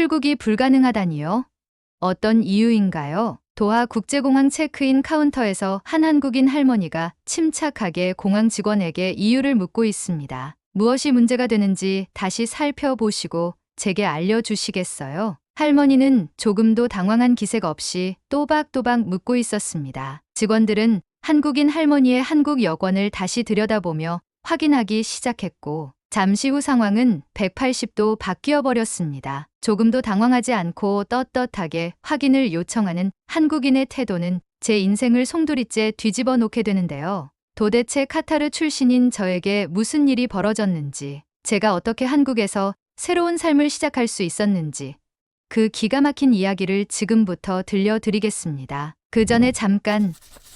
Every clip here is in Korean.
출국이 불가능하다니요? 어떤 이유인가요? 도하 국제공항 체크인 카운터에서 한 한국인 할머니가 침착하게 공항 직원에게 이유를 묻고 있습니다. 무엇이 문제가 되는지 다시 살펴보시고 제게 알려주시겠어요? 할머니는 조금도 당황한 기색 없이 또박또박 묻고 있었습니다. 직원들은 한국인 할머니의 한국 여권을 다시 들여다보며 확인하기 시작했고, 잠시 후 상황은 180도 바뀌어 버렸습니다. 조금도 당황하지 않고 떳떳하게 확인을 요청하는 한국인의 태도는 제 인생을 송두리째 뒤집어 놓게 되는데요. 도대체 카타르 출신인 저에게 무슨 일이 벌어졌는지, 제가 어떻게 한국에서 새로운 삶을 시작할 수 있었는지, 그 기가 막힌 이야기를 지금부터 들려드리겠습니다. 그 전에 잠깐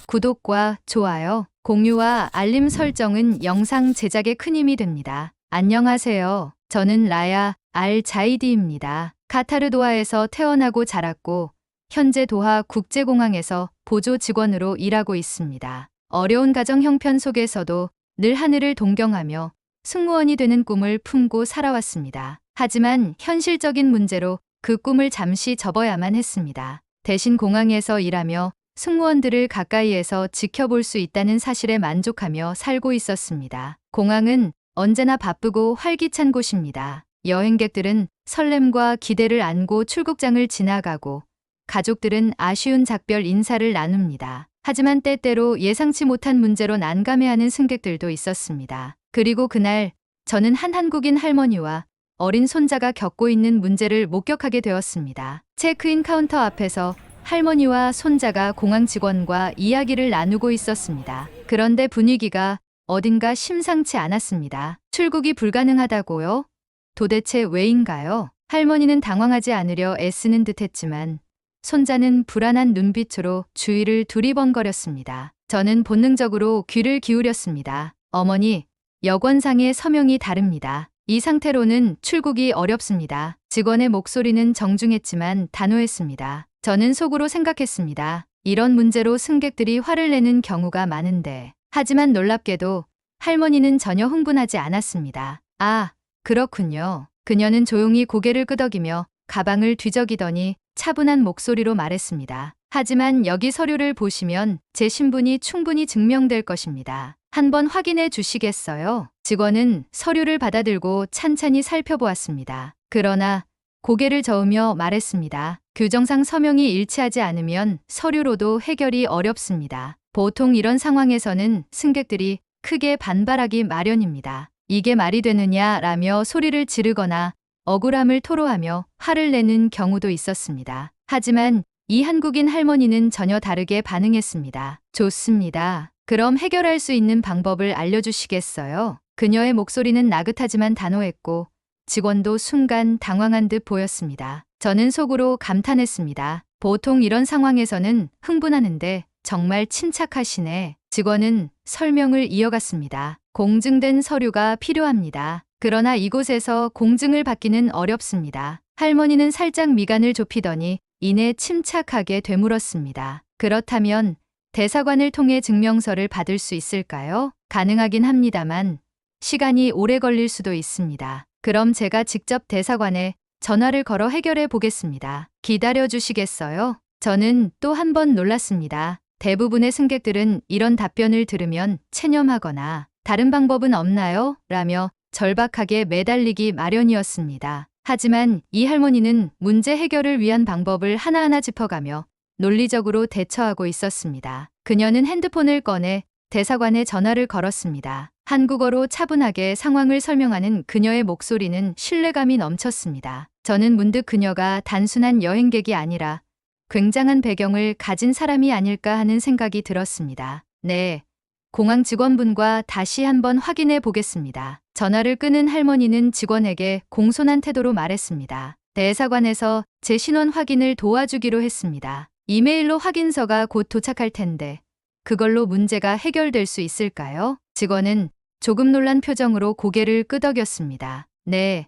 구독과 좋아요, 공유와 알림 설정은 영상 제작에 큰 힘이 됩니다. 안녕하세요. 저는 라야 알 자이디입니다. 카타르 도하에서 태어나고 자랐고 현재 도하 국제공항에서 보조 직원으로 일하고 있습니다. 어려운 가정 형편 속에서도 늘 하늘을 동경하며 승무원이 되는 꿈을 품고 살아왔습니다. 하지만 현실적인 문제로 그 꿈을 잠시 접어야만 했습니다. 대신 공항에서 일하며 승무원들을 가까이에서 지켜볼 수 있다는 사실에 만족하며 살고 있었습니다. 공항은 언제나 바쁘고 활기찬 곳입니다. 여행객들은 설렘과 기대를 안고 출국장을 지나가고 가족들은 아쉬운 작별 인사를 나눕니다. 하지만 때때로 예상치 못한 문제로 난감해하는 승객들도 있었습니다. 그리고 그날 저는 한 한국인 할머니와 어린 손자가 겪고 있는 문제를 목격하게 되었습니다. 체크인 카운터 앞에서 할머니와 손자가 공항 직원과 이야기를 나누고 있었습니다. 그런데 분위기가 어딘가 심상치 않았습니다. 출국이 불가능하다고요? 도대체 왜인가요? 할머니는 당황하지 않으려 애쓰는 듯 했지만 손자는 불안한 눈빛으로 주위를 두리번거렸습니다. 저는 본능적으로 귀를 기울였습니다. 어머니, 여권상의 서명이 다릅니다. 이 상태로는 출국이 어렵습니다. 직원의 목소리는 정중했지만 단호했습니다. 저는 속으로 생각했습니다. 이런 문제로 승객들이 화를 내는 경우가 많은데. 하지만 놀랍게도 할머니는 전혀 흥분하지 않았습니다. 아, 그렇군요. 그녀는 조용히 고개를 끄덕이며 가방을 뒤적이더니 차분한 목소리로 말했습니다. 하지만 여기 서류를 보시면 제 신분이 충분히 증명될 것입니다. 한번 확인해 주시겠어요? 직원은 서류를 받아들고 찬찬히 살펴보았습니다. 그러나 고개를 저으며 말했습니다. 규정상 서명이 일치하지 않으면 서류로도 해결이 어렵습니다. 보통 이런 상황에서는 승객들이 크게 반발하기 마련입니다. 이게 말이 되느냐 라며 소리를 지르거나 억울함을 토로하며 화를 내는 경우도 있었습니다. 하지만 이 한국인 할머니는 전혀 다르게 반응했습니다. 좋습니다. 그럼 해결할 수 있는 방법을 알려주시겠어요? 그녀의 목소리는 나긋하지만 단호했고 직원도 순간 당황한 듯 보였습니다. 저는 속으로 감탄했습니다. 보통 이런 상황에서는 흥분하는데 정말 침착하시네. 직원은 설명을 이어갔습니다. 공증된 서류가 필요합니다. 그러나 이곳에서 공증을 받기는 어렵습니다. 할머니는 살짝 미간을 좁히더니 이내 침착하게 되물었습니다. 그렇다면 대사관을 통해 증명서를 받을 수 있을까요? 가능하긴 합니다만 시간이 오래 걸릴 수도 있습니다. 그럼 제가 직접 대사관에 전화를 걸어 해결해 보겠습니다. 기다려 주시겠어요? 저는 또 한 번 놀랐습니다. 대부분의 승객들은 이런 답변을 들으면 체념하거나 다른 방법은 없나요? 라며 절박하게 매달리기 마련이었습니다. 하지만 이 할머니는 문제 해결을 위한 방법을 하나하나 짚어가며 논리적으로 대처하고 있었습니다. 그녀는 핸드폰을 꺼내 대사관에 전화를 걸었습니다. 한국어로 차분하게 상황을 설명하는 그녀의 목소리는 신뢰감이 넘쳤습니다. 저는 문득 그녀가 단순한 여행객이 아니라 굉장한 배경을 가진 사람이 아닐까 하는 생각이 들었습니다. 네. 공항 직원분과 다시 한번 확인해 보겠습니다. 전화를 끄는 할머니는 직원에게 공손한 태도로 말했습니다. 대사관에서 제 신원 확인을 도와주기로 했습니다. 이메일로 확인서가 곧 도착할 텐데 그걸로 문제가 해결될 수 있을까요? 직원은 조금 놀란 표정으로 고개를 끄덕였습니다. 네.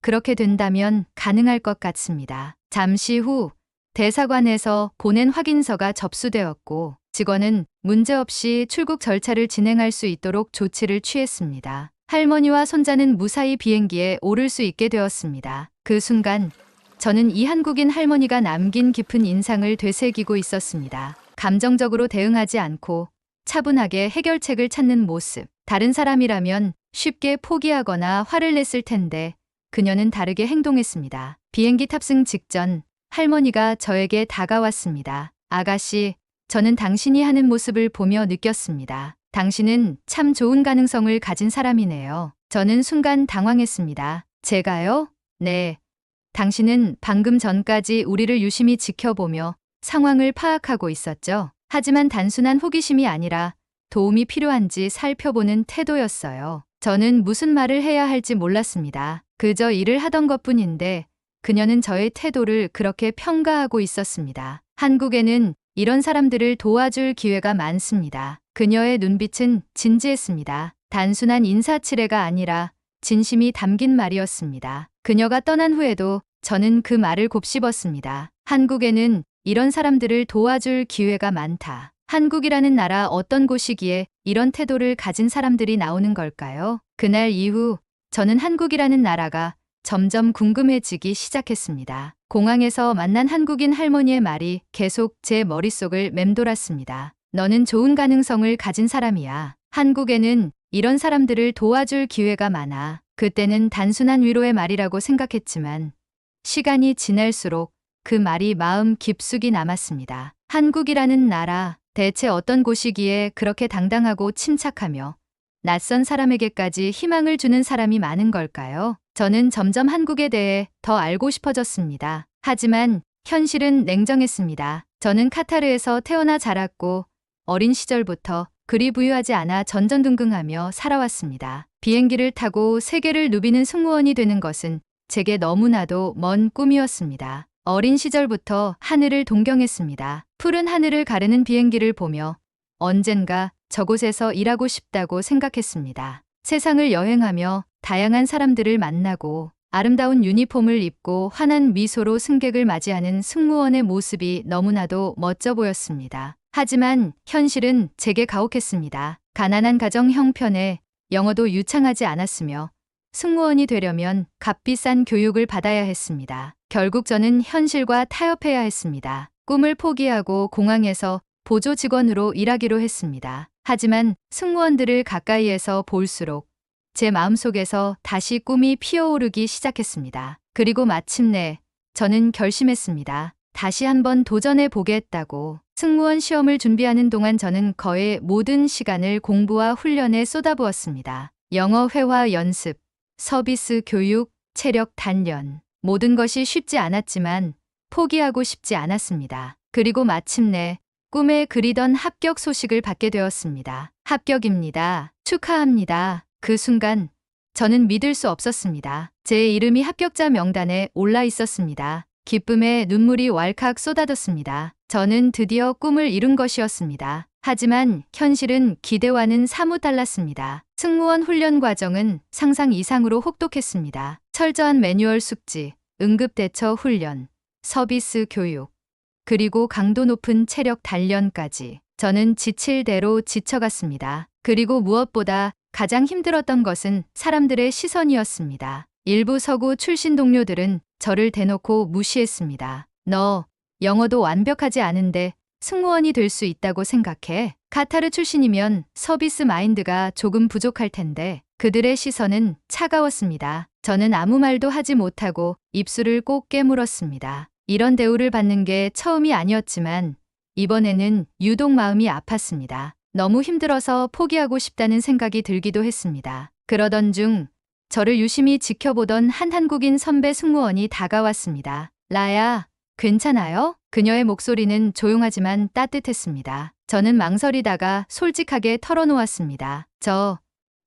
그렇게 된다면 가능할 것 같습니다. 잠시 후 대사관에서 보낸 확인서가 접수되었고 직원은 문제없이 출국 절차를 진행할 수 있도록 조치를 취했습니다. 할머니와 손자는 무사히 비행기에 오를 수 있게 되었습니다. 그 순간 저는 이 한국인 할머니가 남긴 깊은 인상을 되새기고 있었습니다. 감정적으로 대응하지 않고 차분하게 해결책을 찾는 모습. 다른 사람이라면 쉽게 포기하거나 화를 냈을 텐데 그녀는 다르게 행동했습니다. 비행기 탑승 직전 할머니가 저에게 다가왔습니다. 아가씨, 저는 당신이 하는 모습을 보며 느꼈습니다. 당신은 참 좋은 가능성을 가진 사람이네요. 저는 순간 당황했습니다. 제가요? 네. 당신은 방금 전까지 우리를 유심히 지켜보며 상황을 파악하고 있었죠. 하지만 단순한 호기심이 아니라 도움이 필요한지 살펴보는 태도였어요. 저는 무슨 말을 해야 할지 몰랐습니다. 그저 일을 하던 것 뿐인데 그녀는 저의 태도를 그렇게 평가하고 있었습니다. 한국에는 이런 사람들을 도와줄 기회가 많습니다. 그녀의 눈빛은 진지했습니다. 단순한 인사치레가 아니라 진심이 담긴 말이었습니다. 그녀가 떠난 후에도 저는 그 말을 곱씹었습니다. 한국에는 이런 사람들을 도와줄 기회가 많다. 한국이라는 나라 어떤 곳이기에 이런 태도를 가진 사람들이 나오는 걸까요? 그날 이후 저는 한국이라는 나라가 점점 궁금해지기 시작했습니다. 공항에서 만난 한국인 할머니의 말이 계속 제 머릿속을 맴돌았습니다. 너는 좋은 가능성을 가진 사람이야. 한국에는 이런 사람들을 도와줄 기회가 많아. 그때는 단순한 위로의 말이라고 생각했지만 시간이 지날수록 그 말이 마음 깊숙이 남았습니다. 한국이라는 나라, 대체 어떤 곳이기에 그렇게 당당하고 침착하며 낯선 사람에게까지 희망을 주는 사람이 많은 걸까요? 저는 점점 한국에 대해 더 알고 싶어졌습니다. 하지만 현실은 냉정했습니다. 저는 카타르에서 태어나 자랐고 어린 시절부터 그리 부유하지 않아 전전긍긍하며 살아왔습니다. 비행기를 타고 세계를 누비는 승무원이 되는 것은 제게 너무나도 먼 꿈이었습니다. 어린 시절부터 하늘을 동경했습니다. 푸른 하늘을 가르는 비행기를 보며 언젠가 저곳에서 일하고 싶다고 생각했습니다. 세상을 여행하며 다양한 사람들을 만나고 아름다운 유니폼을 입고 환한 미소로 승객을 맞이하는 승무원의 모습이 너무나도 멋져 보였습니다. 하지만 현실은 제게 가혹했습니다. 가난한 가정 형편에 영어도 유창하지 않았으며 승무원이 되려면 값비싼 교육을 받아야 했습니다. 결국 저는 현실과 타협해야 했습니다. 꿈을 포기하고 공항에서 보조 직원으로 일하기로 했습니다. 하지만 승무원들을 가까이에서 볼수록 제 마음속에서 다시 꿈이 피어오르기 시작했습니다. 그리고 마침내 저는 결심했습니다. 다시 한번 도전해 보겠다고. 승무원 시험을 준비하는 동안 저는 거의 모든 시간을 공부와 훈련에 쏟아부었습니다. 영어 회화 연습, 서비스 교육, 체력 단련. 모든 것이 쉽지 않았지만 포기하고 싶지 않았습니다. 그리고 마침내 꿈에 그리던 합격 소식을 받게 되었습니다. 합격입니다. 축하합니다. 그 순간 저는 믿을 수 없었습니다. 제 이름이 합격자 명단에 올라 있었습니다. 기쁨에 눈물이 왈칵 쏟아졌습니다. 저는 드디어 꿈을 이룬 것이었습니다. 하지만 현실은 기대와는 사뭇 달랐습니다. 승무원 훈련 과정은 상상 이상으로 혹독했습니다. 철저한 매뉴얼 숙지, 응급대처 훈련, 서비스 교육, 그리고 강도 높은 체력 단련까지. 저는 지칠 대로 지쳐갔습니다. 그리고 무엇보다 가장 힘들었던 것은 사람들의 시선이었습니다. 일부 서구 출신 동료들은 저를 대놓고 무시했습니다. 너 영어도 완벽하지 않은데 승무원이 될 수 있다고 생각해? 카타르 출신이면 서비스 마인드가 조금 부족할 텐데 그들의 시선은 차가웠습니다. 저는 아무 말도 하지 못하고 입술을 꼭 깨물었습니다. 이런 대우를 받는 게 처음이 아니었지만 이번에는 유독 마음이 아팠습니다. 너무 힘들어서 포기하고 싶다는 생각이 들기도 했습니다. 그러던 중 저를 유심히 지켜보던 한 한국인 선배 승무원이 다가왔습니다. 라야, 괜찮아요? 그녀의 목소리는 조용하지만 따뜻했습니다. 저는 망설이다가 솔직하게 털어놓았습니다. 저,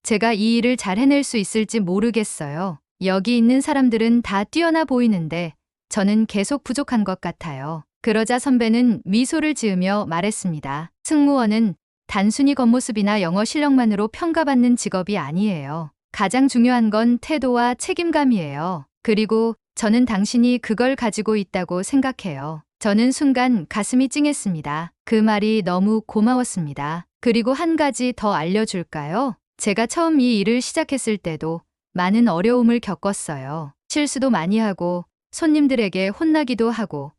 제가 이 일을 잘 해낼 수 있을지 모르겠어요. 여기 있는 사람들은 다 뛰어나 보이는데 저는 계속 부족한 것 같아요. 그러자 선배는 미소를 지으며 말했습니다. 승무원은 단순히 겉모습이나 영어 실력만으로 평가받는 직업이 아니에요. 가장 중요한 건 태도와 책임감이에요. 그리고 저는 당신이 그걸 가지고 있다고 생각해요. 저는 순간 가슴이 찡했습니다. 그 말이 너무 고마웠습니다. 그리고 한 가지 더 알려줄까요? 제가 처음 이 일을 시작했을 때도 많은 어려움을 겪었어요. 실수도 많이 하고 손님들에게 혼나기도 하고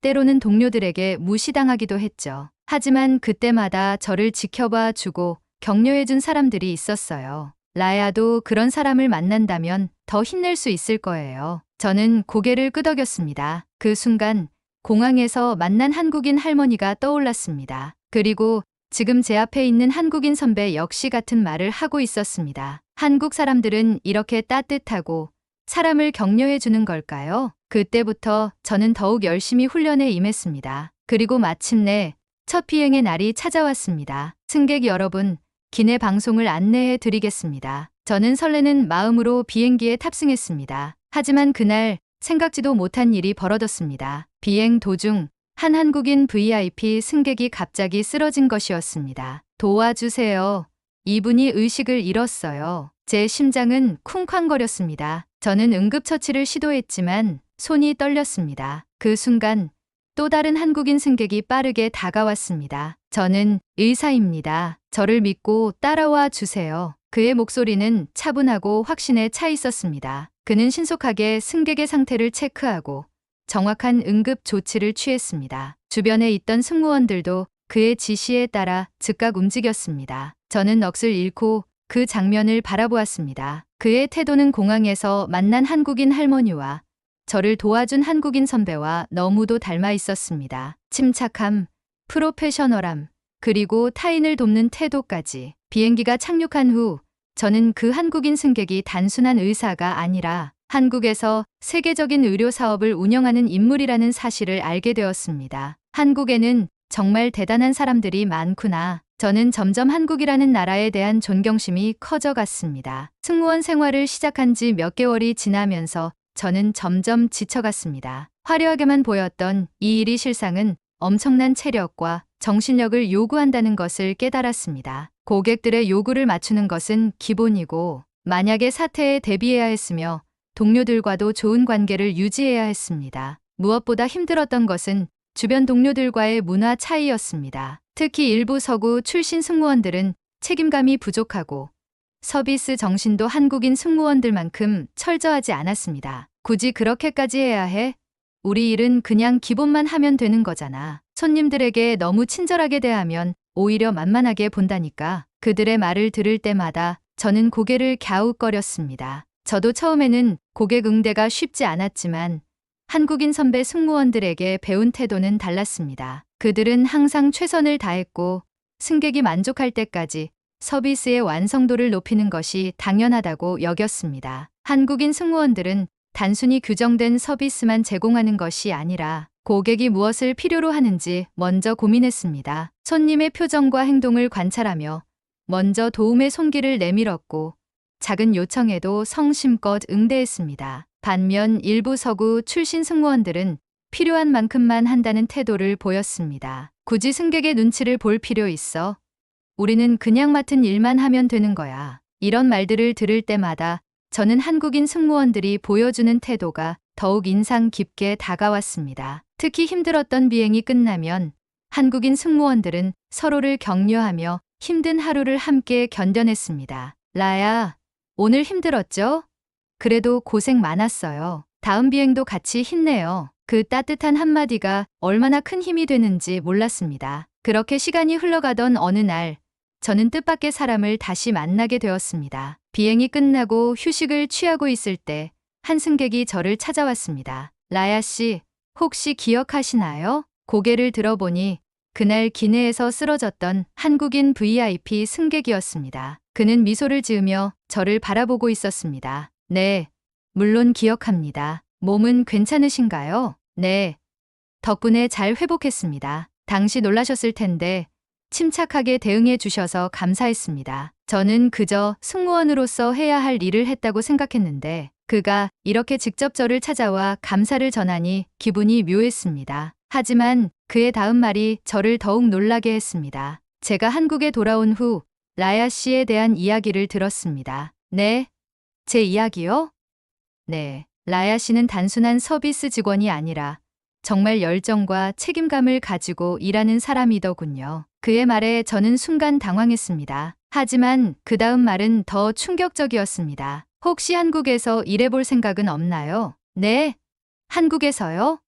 때로는 동료들에게 무시당하기도 했죠. 하지만 그때마다 저를 지켜봐 주고 격려해 준 사람들이 있었어요. 라야도 그런 사람을 만난다면 더 힘낼 수 있을 거예요. 저는 고개를 끄덕였습니다. 그 순간 공항에서 만난 한국인 할머니가 떠올랐습니다. 그리고 지금 제 앞에 있는 한국인 선배 역시 같은 말을 하고 있었습니다. 한국 사람들은 이렇게 따뜻하고 사람을 격려해 주는 걸까요? 그때부터 저는 더욱 열심히 훈련에 임했습니다. 그리고 마침내 첫 비행의 날이 찾아왔습니다. 승객 여러분, 기내 방송을 안내해 드리겠습니다. 저는 설레는 마음으로 비행기에 탑승했습니다. 하지만 그날 생각지도 못한 일이 벌어졌습니다. 비행 도중 한 한국인 VIP 승객이 갑자기 쓰러진 것이었습니다. 도와주세요. 이분이 의식을 잃었어요. 제 심장은 쿵쾅거렸습니다. 저는 응급처치를 시도했지만 손이 떨렸습니다. 그 순간 또 다른 한국인 승객이 빠르게 다가왔습니다. 저는 의사입니다. 저를 믿고 따라와 주세요. 그의 목소리는 차분하고 확신에 차 있었습니다. 그는 신속하게 승객의 상태를 체크하고 정확한 응급 조치를 취했습니다. 주변에 있던 승무원들도 그의 지시에 따라 즉각 움직였습니다. 저는 넋을 잃고 그 장면을 바라보았습니다. 그의 태도는 공항에서 만난 한국인 할머니와 저를 도와준 한국인 선배와 너무도 닮아 있었습니다. 침착함, 프로페셔널함, 그리고 타인을 돕는 태도까지. 비행기가 착륙한 후 저는 그 한국인 승객이 단순한 의사가 아니라 한국에서 세계적인 의료 사업을 운영하는 인물이라는 사실을 알게 되었습니다. 한국에는 정말 대단한 사람들이 많구나. 저는 점점 한국이라는 나라에 대한 존경심이 커져갔습니다. 승무원 생활을 시작한 지 몇 개월이 지나면서 저는 점점 지쳐갔습니다. 화려하게만 보였던 이 일이 실상은 엄청난 체력과 정신력을 요구한다는 것을 깨달았습니다. 고객들의 요구를 맞추는 것은 기본이고 만약에 사태에 대비해야 했으며 동료들과도 좋은 관계를 유지해야 했습니다. 무엇보다 힘들었던 것은 주변 동료들과의 문화 차이였습니다. 특히 일부 서구 출신 승무원들은 책임감이 부족하고 서비스 정신도 한국인 승무원들만큼 철저하지 않았습니다. 굳이 그렇게까지 해야 해? 우리 일은 그냥 기본만 하면 되는 거잖아. 손님들에게 너무 친절하게 대하면 오히려 만만하게 본다니까. 그들의 말을 들을 때마다 저는 고개를 갸웃거렸습니다. 저도 처음에는 고객 응대가 쉽지 않았지만 한국인 선배 승무원들에게 배운 태도는 달랐습니다. 그들은 항상 최선을 다했고 승객이 만족할 때까지 서비스의 완성도를 높이는 것이 당연하다고 여겼습니다. 한국인 승무원들은 단순히 규정된 서비스만 제공하는 것이 아니라 고객이 무엇을 필요로 하는지 먼저 고민했습니다. 손님의 표정과 행동을 관찰하며 먼저 도움의 손길을 내밀었고 작은 요청에도 성심껏 응대했습니다. 반면 일부 서구 출신 승무원들은 필요한 만큼만 한다는 태도를 보였습니다. 굳이 승객의 눈치를 볼 필요 있어? 우리는 그냥 맡은 일만 하면 되는 거야. 이런 말들을 들을 때마다 저는 한국인 승무원들이 보여주는 태도가 더욱 인상 깊게 다가왔습니다. 특히 힘들었던 비행이 끝나면 한국인 승무원들은 서로를 격려하며 힘든 하루를 함께 견뎌냈습니다. 라야, 오늘 힘들었죠? 그래도 고생 많았어요. 다음 비행도 같이 힘내요. 그 따뜻한 한마디가 얼마나 큰 힘이 되는지 몰랐습니다. 그렇게 시간이 흘러가던 어느 날, 저는 뜻밖의 사람을 다시 만나게 되었습니다. 비행이 끝나고 휴식을 취하고 있을 때 한 승객이 저를 찾아왔습니다. 라야 씨, 혹시 기억하시나요? 고개를 들어보니 그날 기내에서 쓰러졌던 한국인 VIP 승객이었습니다. 그는 미소를 지으며 저를 바라보고 있었습니다. 네, 물론 기억합니다. 몸은 괜찮으신가요? 네. 덕분에 잘 회복했습니다. 당시 놀라셨을 텐데 침착하게 대응해 주셔서 감사했습니다. 저는 그저 승무원으로서 해야 할 일을 했다고 생각했는데 그가 이렇게 직접 저를 찾아와 감사를 전하니 기분이 묘했습니다. 하지만 그의 다음 말이 저를 더욱 놀라게 했습니다. 제가 한국에 돌아온 후 라야 씨에 대한 이야기를 들었습니다. 네? 제 이야기요? 네. 라야 씨는 단순한 서비스 직원이 아니라 정말 열정과 책임감을 가지고 일하는 사람이더군요. 그의 말에 저는 순간 당황했습니다. 하지만 그 다음 말은 더 충격적이었습니다. 혹시 한국에서 일해볼 생각은 없나요? 네. 한국에서요?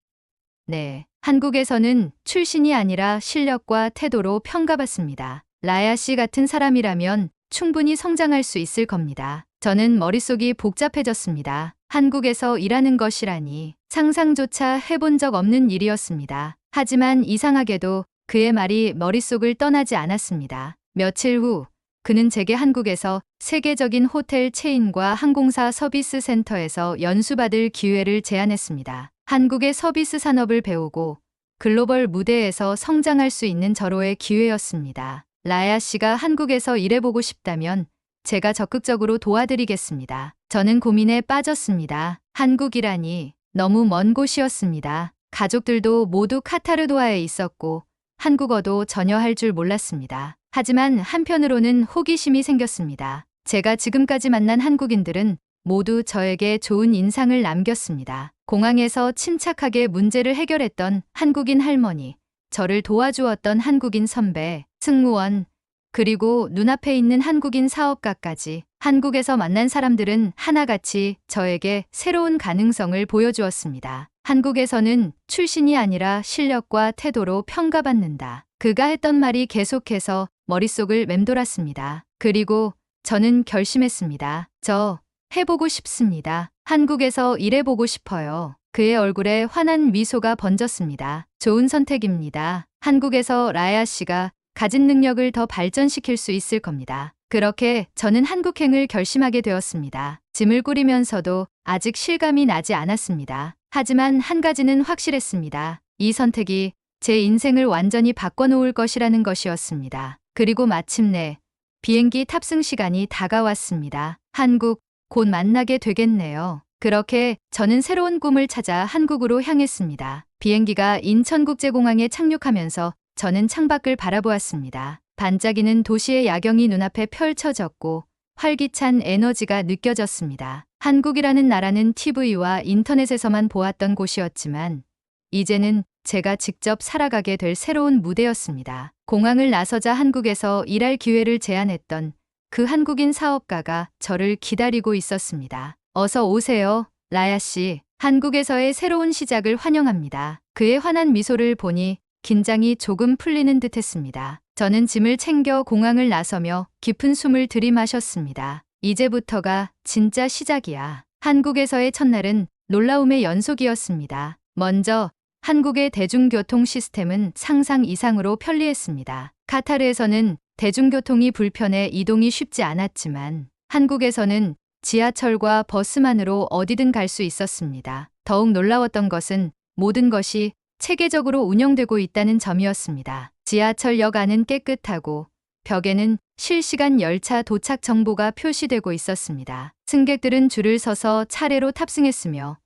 네. 한국에서는 출신이 아니라 실력과 태도로 평가받습니다. 라야 씨 같은 사람이라면 충분히 성장할 수 있을 겁니다. 저는 머릿속이 복잡해졌습니다. 한국에서 일하는 것이라니 상상조차 해본 적 없는 일이었습니다. 하지만 이상하게도 그의 말이 머릿속을 떠나지 않았습니다. 며칠 후 그는 제게 한국에서 세계적인 호텔 체인과 항공사 서비스 센터에서 연수받을 기회를 제안했습니다. 한국의 서비스 산업을 배우고 글로벌 무대에서 성장할 수 있는 절호의 기회였습니다. 라야 씨가 한국에서 일해보고 싶다면 제가 적극적으로 도와드리겠습니다. 저는 고민에 빠졌습니다. 한국이라니 너무 먼 곳이었습니다. 가족들도 모두 카타르도아에 있었고 한국어도 전혀 할 줄 몰랐습니다. 하지만 한편으로는 호기심이 생겼습니다. 제가 지금까지 만난 한국인들은 모두 저에게 좋은 인상을 남겼습니다. 공항에서 침착하게 문제를 해결했던 한국인 할머니, 저를 도와주었던 한국인 선배, 승무원, 그리고 눈앞에 있는 한국인 사업가까지 한국에서 만난 사람들은 하나같이 저에게 새로운 가능성을 보여주었습니다. 한국에서는 출신이 아니라 실력과 태도로 평가받는다. 그가 했던 말이 계속해서 머릿속을 맴돌았습니다. 그리고 저는 결심했습니다. 저 해보고 싶습니다. 한국에서 일해보고 싶어요. 그의 얼굴에 환한 미소가 번졌습니다. 좋은 선택입니다. 한국에서 라야 씨가 가진 능력을 더 발전시킬 수 있을 겁니다. 그렇게 저는 한국행을 결심하게 되었습니다. 짐을 꾸리면서도 아직 실감이 나지 않았습니다. 하지만 한 가지는 확실했습니다. 이 선택이 제 인생을 완전히 바꿔놓을 것이라는 것이었습니다. 그리고 마침내 비행기 탑승 시간이 다가왔습니다. 한국, 곧 만나게 되겠네요. 그렇게 저는 새로운 꿈을 찾아 한국으로 향했습니다. 비행기가 인천국제공항에 착륙하면서 저는 창밖을 바라보았습니다. 반짝이는 도시의 야경이 눈앞에 펼쳐졌고 활기찬 에너지가 느껴졌습니다. 한국이라는 나라는 TV와 인터넷에서만 보았던 곳이었지만 이제는 제가 직접 살아가게 될 새로운 무대였습니다. 공항을 나서자 한국에서 일할 기회를 제안했던 그 한국인 사업가가 저를 기다리고 있었습니다. 어서 오세요, 라야 씨. 한국에서의 새로운 시작을 환영합니다. 그의 환한 미소를 보니 긴장이 조금 풀리는 듯 했습니다. 저는 짐을 챙겨 공항을 나서며 깊은 숨을 들이마셨습니다. 이제부터가 진짜 시작이야. 한국에서의 첫날은 놀라움의 연속이었습니다. 먼저 한국의 대중교통 시스템은 상상 이상으로 편리했습니다. 카타르에서는 대중교통이 불편해 이동이 쉽지 않았지만 한국에서는 지하철과 버스만으로 어디든 갈 수 있었습니다. 더욱 놀라웠던 것은 모든 것이 체계적으로 운영되고 있다는 점이었습니다. 지하철역 안은 깨끗하고 벽에는 실시간 열차 도착 정보가 표시되고 있었습니다. 승객들은 줄을 서서 차례로 탑승했으며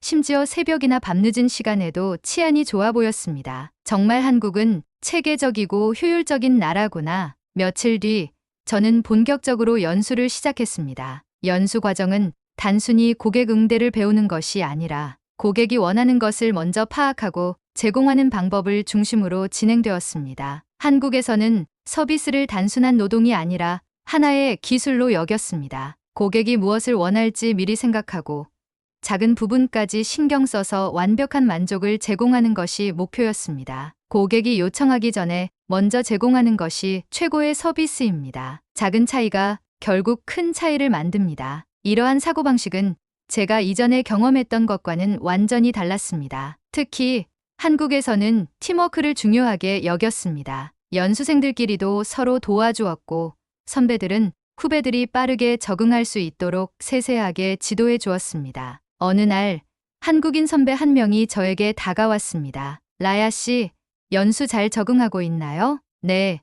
심지어 새벽이나 밤늦은 시간에도 치안이 좋아 보였습니다. 정말 한국은 체계적이고 효율적인 나라구나. 며칠 뒤 저는 본격적으로 연수를 시작했습니다. 연수 과정은 단순히 고객 응대를 배우는 것이 아니라 고객이 원하는 것을 먼저 파악하고 제공하는 방법을 중심으로 진행되었습니다. 한국에서는 서비스를 단순한 노동이 아니라 하나의 기술로 여겼습니다. 고객이 무엇을 원할지 미리 생각하고 작은 부분까지 신경 써서 완벽한 만족을 제공하는 것이 목표였습니다. 고객이 요청하기 전에 먼저 제공하는 것이 최고의 서비스입니다. 작은 차이가 결국 큰 차이를 만듭니다. 이러한 사고방식은 제가 이전에 경험했던 것과는 완전히 달랐습니다. 특히 한국에서는 팀워크를 중요하게 여겼습니다. 연수생들끼리도 서로 도와주었고 선배들은 후배들이 빠르게 적응할 수 있도록 세세하게 지도해 주었습니다. 어느 날 한국인 선배 한 명이 저에게 다가왔습니다. 라야 씨, 연수 잘 적응하고 있나요? 네.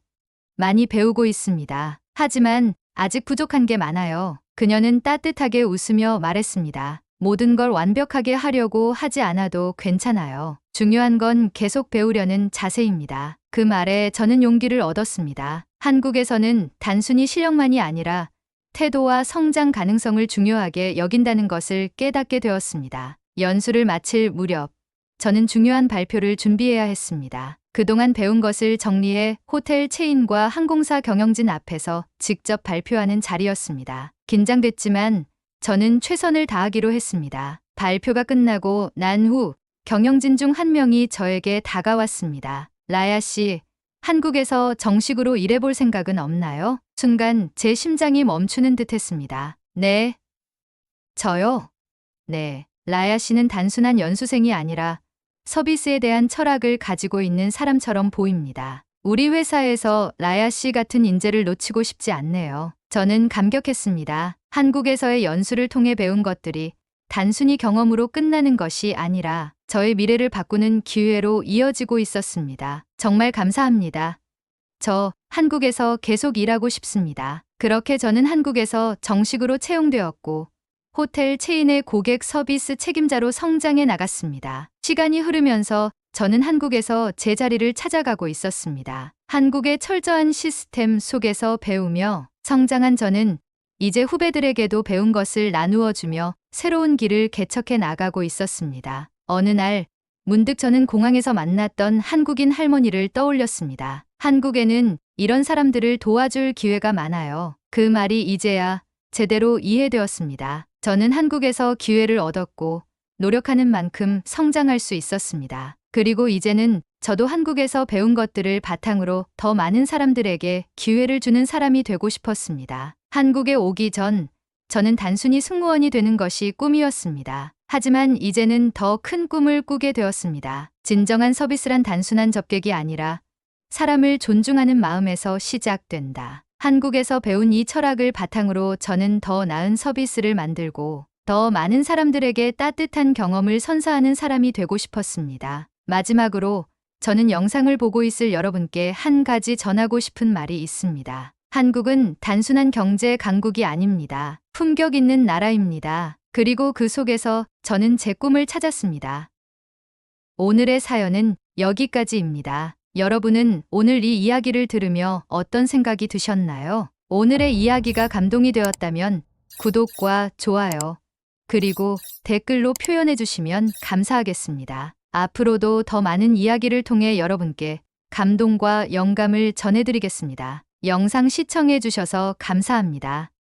많이 배우고 있습니다. 하지만 아직 부족한 게 많아요. 그녀는 따뜻하게 웃으며 말했습니다. 모든 걸 완벽하게 하려고 하지 않아도 괜찮아요. 중요한 건 계속 배우려는 자세입니다. 그 말에 저는 용기를 얻었습니다. 한국에서는 단순히 실력만이 아니라 태도와 성장 가능성을 중요하게 여긴다는 것을 깨닫게 되었습니다. 연수를 마칠 무렵 저는 중요한 발표를 준비해야 했습니다. 그동안 배운 것을 정리해 호텔 체인과 항공사 경영진 앞에서 직접 발표하는 자리였습니다. 긴장됐지만 저는 최선을 다하기로 했습니다. 발표가 끝나고 난 후 경영진 중 한 명이 저에게 다가왔습니다. 라야 씨, 한국에서 정식으로 일해볼 생각은 없나요? 순간 제 심장이 멈추는 듯 했습니다. 네. 저요? 네. 라야 씨는 단순한 연수생이 아니라 서비스에 대한 철학을 가지고 있는 사람처럼 보입니다. 우리 회사에서 라야 씨 같은 인재를 놓치고 싶지 않네요. 저는 감격했습니다. 한국에서의 연수를 통해 배운 것들이 단순히 경험으로 끝나는 것이 아니라 저의 미래를 바꾸는 기회로 이어지고 있었습니다. 정말 감사합니다. 저 한국에서 계속 일하고 싶습니다. 그렇게 저는 한국에서 정식으로 채용되었고 호텔 체인의 고객 서비스 책임자로 성장해 나갔습니다. 시간이 흐르면서 저는 한국에서 제 자리를 찾아가고 있었습니다. 한국의 철저한 시스템 속에서 배우며 성장한 저는 이제 후배들에게도 배운 것을 나누어 주며 새로운 길을 개척해 나가고 있었습니다. 어느 날 문득 저는 공항에서 만났던 한국인 할머니를 떠올렸습니다. 한국에는 이런 사람들을 도와줄 기회가 많아요. 그 말이 이제야 제대로 이해되었습니다. 저는 한국에서 기회를 얻었고 노력하는 만큼 성장할 수 있었습니다. 그리고 이제는 저도 한국에서 배운 것들을 바탕으로 더 많은 사람들에게 기회를 주는 사람이 되고 싶었습니다. 한국에 오기 전 저는 단순히 승무원이 되는 것이 꿈이었습니다. 하지만 이제는 더 큰 꿈을 꾸게 되었습니다. 진정한 서비스란 단순한 접객이 아니라 사람을 존중하는 마음에서 시작된다. 한국에서 배운 이 철학을 바탕으로 저는 더 나은 서비스를 만들고 더 많은 사람들에게 따뜻한 경험을 선사하는 사람이 되고 싶었습니다. 마지막으로 저는 영상을 보고 있을 여러분께 한 가지 전하고 싶은 말이 있습니다. 한국은 단순한 경제 강국이 아닙니다. 품격 있는 나라입니다. 그리고 그 속에서 저는 제 꿈을 찾았습니다. 오늘의 사연은 여기까지입니다. 여러분은 오늘 이 이야기를 들으며 어떤 생각이 드셨나요? 오늘의 이야기가 감동이 되었다면 구독과 좋아요, 그리고 댓글로 표현해 주시면 감사하겠습니다. 앞으로도 더 많은 이야기를 통해 여러분께 감동과 영감을 전해드리겠습니다. 영상 시청해 주셔서 감사합니다.